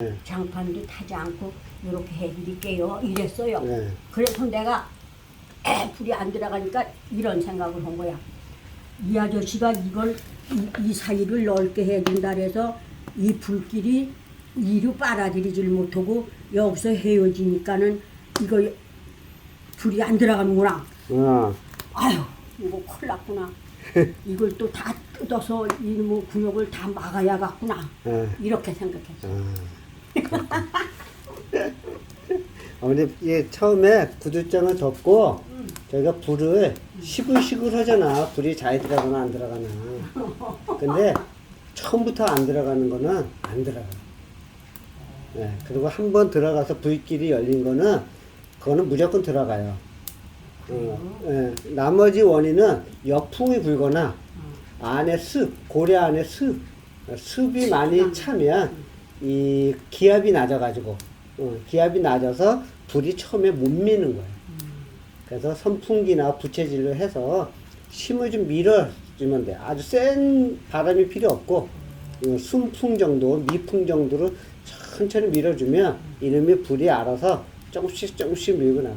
네. 장판도 타지 않고 이렇게 해드릴게요. 이랬어요. 네. 그래서 내가 에, 불이 안 들어가니까 이런 생각을 한 거야. 이 아저씨가 이걸 이, 이 사이를 넓게 해준다 그래서 이 불길이 이로 빨아들이질 못하고 여기서 헤어지니까는 이거 불이 안 들어가는구나. 어. 아유 이거 큰일 났구나. 이걸 또 다 뜯어서 이뭐 구역을 다 막아야 겠구나. 예. 이렇게 생각했어. 아. 어머니 예 처음에 구두장을 덮고 저희가 불을 시글시글 하잖아. 불이 잘 들어가나 안 들어가나. 근데 처음부터 안 들어가는 거는 안 들어가. 예, 그리고 한 번 들어가서 불길이 열린 거는 그거는 무조건 들어가요. 어, 예, 나머지 원인은 역풍이 불거나 안에 습 고래 안에 습 습이 많이 차면 이 기압이 낮아가지고 어, 기압이 낮아서 불이 처음에 못 미는 거예요. 그래서 선풍기나 부채질로 해서 심을 좀 밀어주면 돼. 아주 센 바람이 필요 없고 어, 순풍 정도, 미풍 정도로 천천히 밀어주면 이놈의 불이 알아서 조금씩 조금씩 밀고 나가.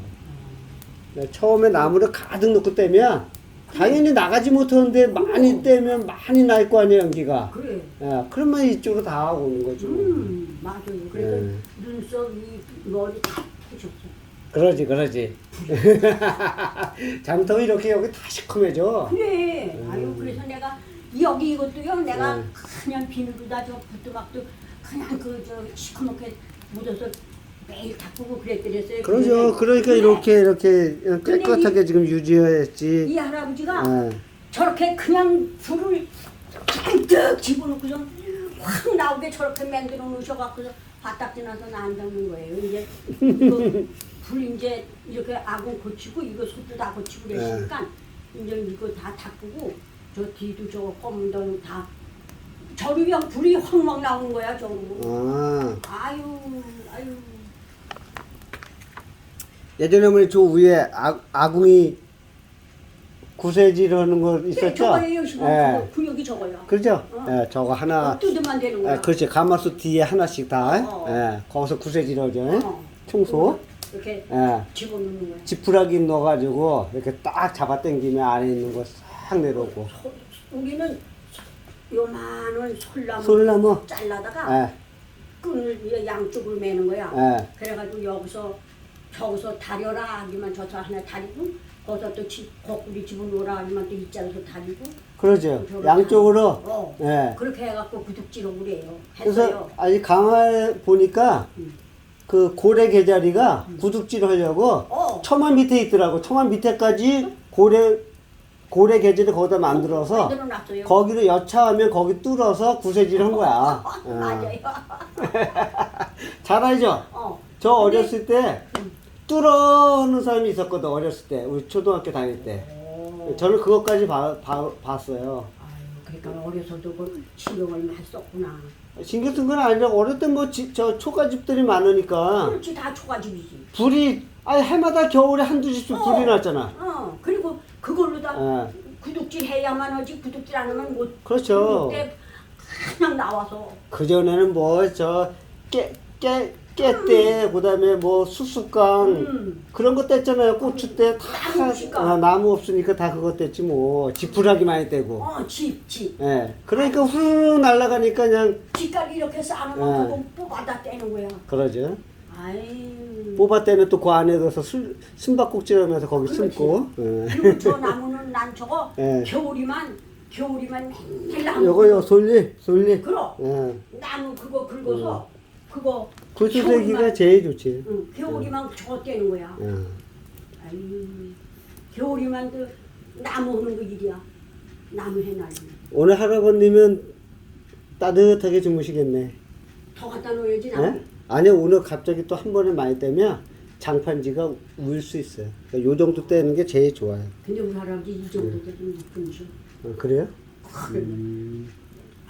요 처음에 나무를 가득 넣고 떼면 당연히 나가지 못하는데 많이 떼면 많이 날 거 아니에요 연기가. 그래. 예, 그러면 이쪽으로 다 오는 거죠. 음, 맞아요. 그래서 네. 눈썹, 이 머리 다 푸셨어. 그러지, 그러지. 잘못하면 이렇게 여기 다 시커매져. 그래. 음. 아유, 그래서 내가 여기 이것도요, 내가 네. 그냥 비누로다 저 부뚜막도 그냥 그 저 시커멓게 묻어서 매일 닦고 그랬더랬어요. 그러죠. 그러니까 이렇게 이렇게 깨끗하게 지금 유지해야지. 이 할아버지가 예. 저렇게 그냥 불을 잔뜩 집어넣고서 확 나오게 저렇게 만들어 놓으셔갖고서 바닥 지나서 안 잡는 거예요. 이제 이거 불 이제 이렇게 아군 고치고 이거 속도 다 고치고 그랬으니까 이제 이거 다 닦고 저 뒤도 저 검은 다 저리 그냥 불이 확 막 나오는 거야 저로. 아, 아유 아유 예전에 우리 저 위에 아, 아궁이 구세질 하는 거 그래 있었죠? 저거예요 지금 예. 그 구역이 저거야. 그렇죠? 어. 예, 저거 하나. 어, 뜯으면 되는 거야. 예, 그렇지. 가마솥 뒤에 하나씩 다. 어. 예, 거기서 구세질 하죠. 예? 어. 청소. 이렇게 예. 집어넣는 거야. 지푸라기 넣어가지고 이렇게 딱 잡아 당기면 안에 있는 거 싹 내려오고. 소- 우리는 요만한 솔나무 솔나무? 잘라다가 예, 끈을 양쪽을 매는 거야. 예. 그래가지고 여기서 저기서 다려라 하기만 저서 하나 다리고 거기서 또 집, 거꾸리 집어넣으라 하기만 또 이자에서 다리고 그러죠. 양쪽으로. 어. 예. 그렇게 해갖고 구둑질을 그래요. 그래서 했어요. 아니 강화에 보니까 음. 그 고래 개자리가 구둑질 하려고 어. 처만 밑에 있더라고. 처만 밑에까지 고래 고래 개자리 거기다 만들어서 만들어 놨어요. 거기를 여차하면 거기 뚫어서 구세질 한 거야. 어. 맞아요. 잘 알죠? 어. 저 어렸을 때 음. 뚫어는 사람이 있었거든. 어렸을 때 우리 초등학교 다닐 때. 어. 저는 그것까지 봐, 봐, 봤어요. 아유, 그러니까 어려서도 그 신경을 많이 썼구나. 신경 쓴 건 아니라 어릴 때뭐저 초가집들이 많으니까 그렇지 다 초가집이지. 불이 아니 해마다 겨울에 한두 집씩 어. 불이 났잖아. 어, 그리고 그걸로 다 예. 구독질 해야만 하지 구독질 안 하면 못. 그렇죠. 그때 그냥 나와서 그 전에는 뭐 저 깨 깨 깨때 그 다음에 뭐 수수깡 음. 그런 거 뗐잖아요. 고추 때다 나무 없으니까. 아, 나무 없으니까 다 그거 뗐지 뭐 지푸라기 많이 떼고. 어, 집, 집. 예. 그러니까 후루룩 날아가니까 그냥 집까지 이렇게 쌓아놓으면 어. 그거 뽑아다 떼는 거야. 그러죠. 아이. 뽑아 떼면 또 그 안에 넣어서 술 숨바꼭질 하면서 거기 그렇지. 숨고. 예. 그리고 저 나무는 난 저거 예. 겨울이만 겨울이만 맨날 나무. 요거 요 솔리 솔리. 그럼 예. 나무 그거 긁어서 그거 겨울이만- 제일 좋지. 응, 겨울이만 떼는 거야. 예. 아이, 겨울이만 그 나무 하는 거 일이야. 나무 해날리. 오늘 할아버님은 따뜻하게 주무시겠네. 더 갖다 놓아야지 나무. 예? 아니 오늘 갑자기 또 한 번에 많이 떼면 장판지가 울 수 있어요. 그러니까 요 정도 떼는 게 제일 좋아요. 근데 우리 할아버지 이 정도 되면 나쁜이셔. 어, 그래요? 그래.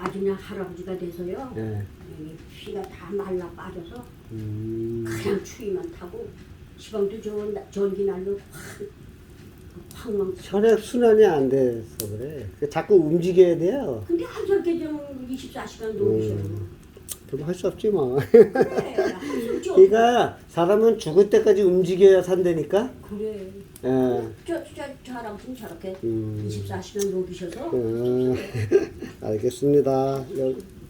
아주 그냥 할아버지가 돼서요. 예. 여기 피가 다 말라 빠져서 음. 그냥 추위만 타고 시방도 저 전기 날로 확 확망. 혈액 순환이 안 돼서 그래. 그 자꾸 움직여야 돼요. 근데 한 저렇게 좀 24시간 놓으셔. 음. 그럼 할수 없지 뭐. 그래. 없죠. 그러니까 사람은 죽을 때까지 움직여야 산다니까. 그래. 예. 저, 저, 저 할아버지는 저렇게 음. 24시간 녹이셔서 음, 알겠습니다. 여-